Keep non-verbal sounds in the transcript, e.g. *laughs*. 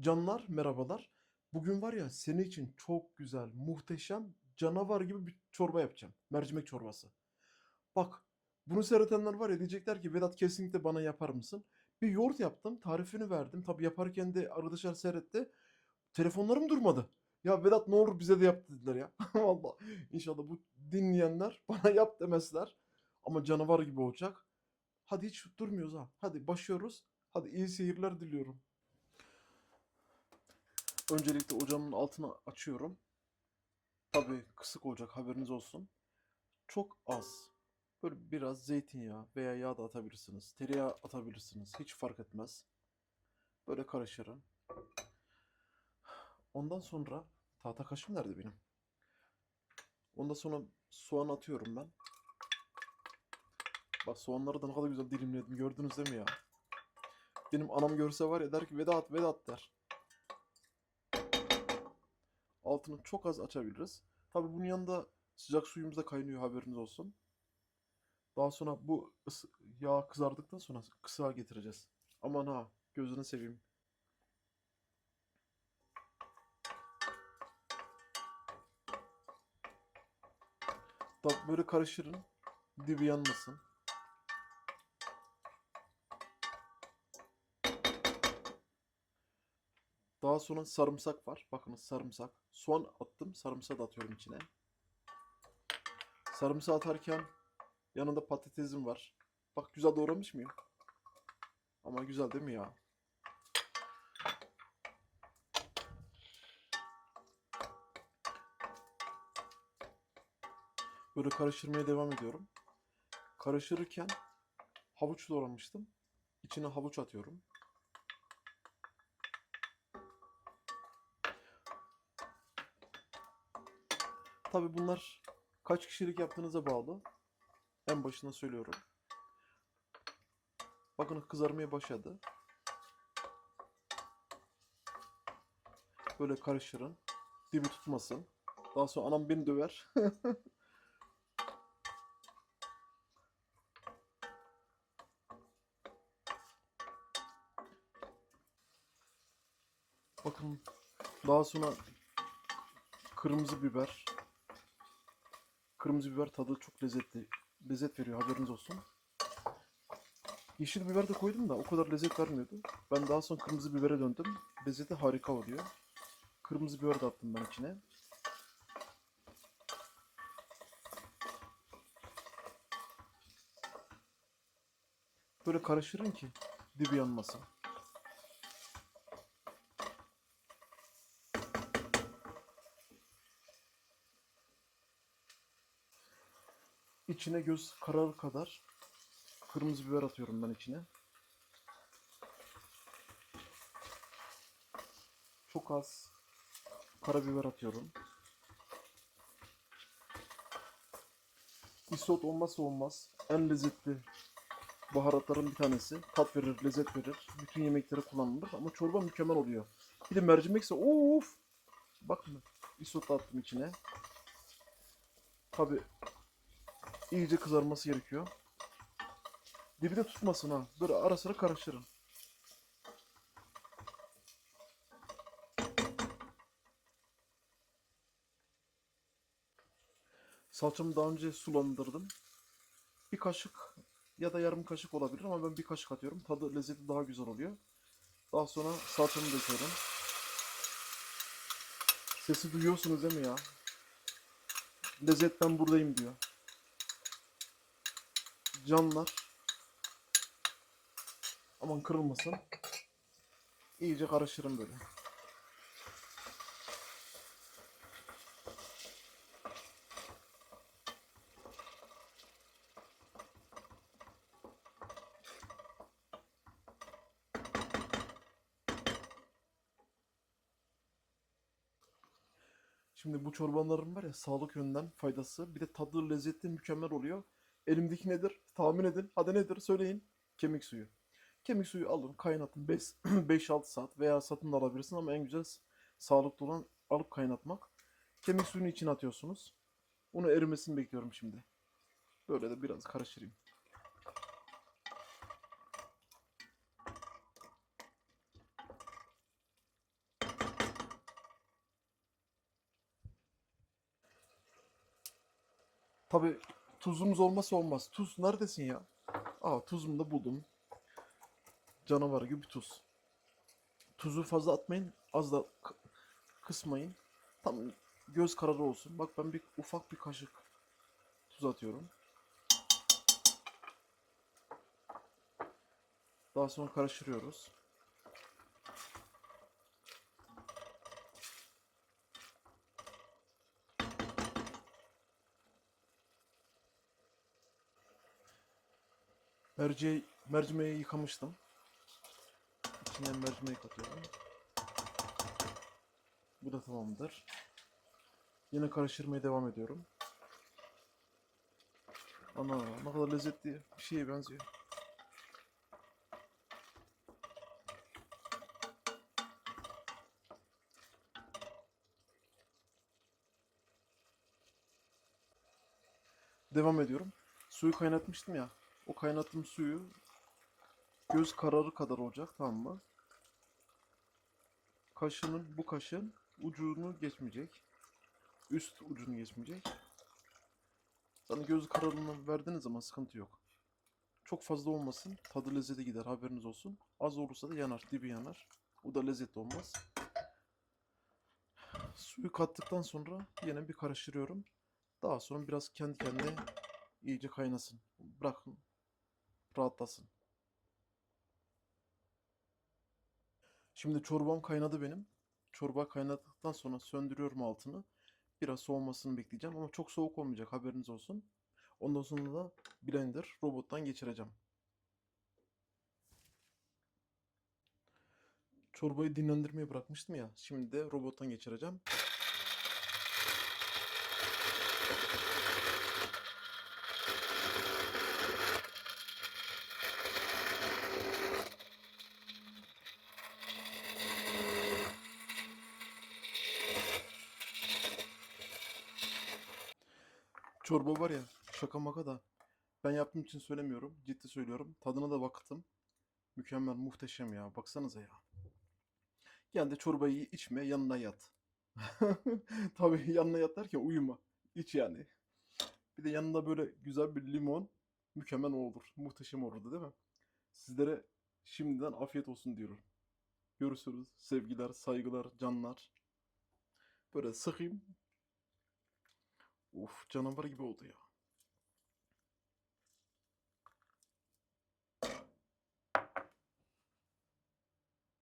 Canlar merhabalar. Bugün var ya senin için çok güzel, muhteşem, canavar gibi bir çorba yapacağım. Mercimek çorbası. Bak, bunu seyredenler var ya diyecekler ki Vedat kesinlikle bana yapar mısın? Bir yoğurt yaptım, tarifini verdim. Tabii yaparken de arkadaşlar seyretti. Telefonlarım durmadı. Ya Vedat ne olur bize de yap dediler ya. *laughs* Vallahi inşallah bu dinleyenler *laughs* bana yap demezler. Ama canavar gibi olacak. Hadi hiç durmuyoruz ha. Hadi başlıyoruz. Hadi iyi seyirler diliyorum. Öncelikle ocağımın altını açıyorum. Tabii kısık olacak haberiniz olsun. Çok az. Böyle biraz zeytinyağı veya yağ da atabilirsiniz. Tereyağı atabilirsiniz. Hiç fark etmez. Böyle karıştırın. Ondan sonra tahta kaşığım nerede benim? Ondan sonra soğan atıyorum ben. Bak soğanları da ne kadar güzel dilimledim. Gördünüz değil mi ya? Benim anam görse var ya der ki Vedat Vedat der. Altını çok az açabiliriz. Tabii bunun yanında sıcak suyumuz da kaynıyor haberiniz olsun. Daha sonra bu yağ kızardıktan sonra kısığa getireceğiz. Aman ha gözünü seveyim. Tabii böyle karıştırın. Dibi yanmasın. Daha sonra sarımsak var. Bakınız sarımsak. Soğan attım. Sarımsağı da atıyorum içine. Sarımsağı atarken yanında patatesim var. Bak güzel doğramış mıyım? Ama güzel değil mi ya? Böyle karıştırmaya devam ediyorum. Karıştırırken havuç doğramıştım. İçine havuç atıyorum. Tabii bunlar kaç kişilik yaptığınıza bağlı. En başında söylüyorum. Bakın kızarmaya başladı. Böyle karıştırın. Dibi tutmasın. Daha sonra anam beni döver. *laughs* Bakın daha sonra kırmızı biber. Kırmızı biber tadı çok lezzetli. Lezzet veriyor haberiniz olsun. Yeşil biber de koydum da o kadar lezzet vermiyordu. Ben daha sonra kırmızı bibere döndüm. Lezzeti harika oluyor. Kırmızı biber de attım ben içine. Böyle karıştırın ki dibi yanmasın. İçine göz kararı kadar kırmızı biber atıyorum ben içine. Çok az karabiber atıyorum. Isot olmazsa olmaz. En lezzetli baharatların bir tanesi. Tat verir, lezzet verir. Bütün yemeklere kullanılır ama çorba mükemmel oluyor. Bir de mercimekse of! Bakın isot attım içine. Tabi iyice kızarması gerekiyor. Dibi de tutmasın ha. Böyle ara sıra karıştırın. Salçamı daha önce sulandırdım. Bir kaşık ya da yarım kaşık olabilir ama ben bir kaşık atıyorum. Tadı lezzeti daha güzel oluyor. Daha sonra salçamı döküyorum. Sesi duyuyorsunuz değil mi ya? Lezzet ben buradayım diyor. Canlar. Aman kırılmasın. İyice karıştırın böyle. Şimdi bu çorbaların var ya sağlık yönden faydası bir de tadı lezzetli mükemmel oluyor. Elimdeki nedir? Tahmin edin. Hadi nedir? Söyleyin. Kemik suyu. Kemik suyu alın, kaynatın 5-6 *clears throat* saat veya satın da alabilirsin ama en güzel sağlıklı olan alıp kaynatmak. Kemik suyunu içine atıyorsunuz. Onu erimesini bekliyorum şimdi. Böyle de biraz karıştırayım. Tabii tuzumuz olmazsa olmaz. Tuz neredesin ya? Aa tuzumu da buldum. Canavar gibi tuz. Tuzu fazla atmayın. Az da kısmayın. Tam göz kararı olsun. Bak ben bir ufak bir kaşık tuz atıyorum. Daha sonra karıştırıyoruz. Merceği, mercimeği yıkamıştım. İçinden mercimeği katıyorum. Bu da tamamdır. Yine karıştırmaya devam ediyorum. Ana ne kadar lezzetli bir şeye benziyor. Devam ediyorum. Suyu kaynatmıştım ya. O kaynattığım suyu göz kararı kadar olacak tamam mı? Kaşığın bu kaşığın ucunu geçmeyecek. Üst ucunu geçmeyecek. Sana göz kararını verdiğiniz zaman sıkıntı yok. Çok fazla olmasın. Tadı lezzeti gider haberiniz olsun. Az olursa da yanar. Dibi yanar. O da lezzetli olmaz. Suyu kattıktan sonra yine bir karıştırıyorum. Daha sonra biraz kendi kendine iyice kaynasın. Bırakın rahatlasın. Şimdi çorbam kaynadı benim. Çorba kaynadıktan sonra söndürüyorum altını. Biraz soğumasını bekleyeceğim ama çok soğuk olmayacak haberiniz olsun. Ondan sonra da blender robottan geçireceğim. Çorbayı dinlendirmeye bırakmıştım ya. Şimdi de robottan geçireceğim. Çorba var ya şaka maka da ben yaptığım için söylemiyorum. Ciddi söylüyorum. Tadına da baktım. Mükemmel, muhteşem ya. Baksanıza ya. Gel de çorbayı içme, yanına yat. *laughs* Tabii yanına yat derken uyuma. İç yani. Bir de yanında böyle güzel bir limon. Mükemmel olur. Muhteşem olurdu değil mi? Sizlere şimdiden afiyet olsun diyorum. Görüşürüz. Sevgiler, saygılar, canlar. Böyle sıkayım. Of canavar gibi oldu ya.